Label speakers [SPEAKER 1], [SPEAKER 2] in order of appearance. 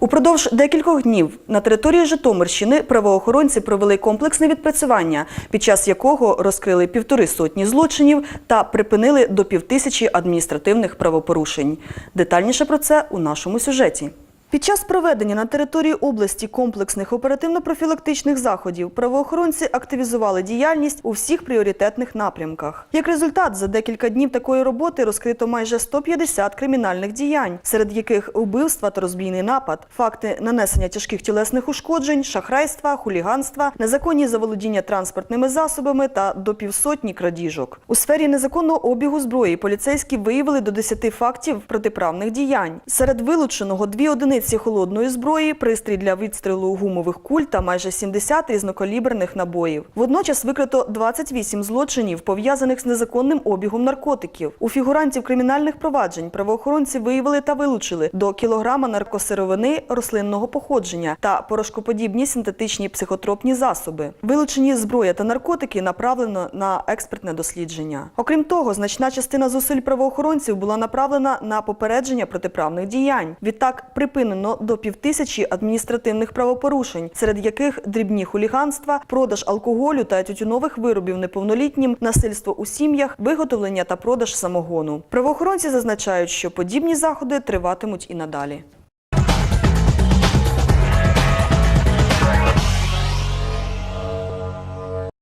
[SPEAKER 1] Упродовж декількох днів на території Житомирщини правоохоронці провели комплексне відпрацювання, під час якого розкрили півтори сотні злочинів та припинили до півтисячі адміністративних правопорушень. Детальніше про це у нашому сюжеті. Під час проведення на території області комплексних оперативно-профілактичних заходів правоохоронці активізували діяльність у всіх пріоритетних напрямках. Як результат, за декілька днів такої роботи розкрито майже 150 кримінальних діянь, серед яких убивства та розбійний напад, факти нанесення тяжких тілесних ушкоджень, шахрайства, хуліганства, незаконні заволодіння транспортними засобами та до півсотні крадіжок. У сфері незаконного обігу зброї поліцейські виявили до 10 фактів протиправних діянь. Серед вилученого дві одиниці холодної зброї, пристрій для відстрілу гумових куль та майже 70 різнокаліберних набоїв. Водночас викрито 28 злочинів, пов'язаних з незаконним обігом наркотиків. У фігурантів кримінальних проваджень правоохоронці виявили та вилучили до кілограма наркосировини рослинного походження та порошкоподібні синтетичні психотропні засоби. Вилучені зброя та наркотики направлено на експертне дослідження. Окрім того, значна частина зусиль правоохоронців була направлена на попередження протиправних діянь. Відтак припинено до півтисячі адміністративних правопорушень, серед яких дрібні хуліганства, продаж алкоголю та тютюнових виробів неповнолітнім, насильство у сім'ях, виготовлення та продаж самогону. Правоохоронці зазначають, що подібні заходи триватимуть і надалі.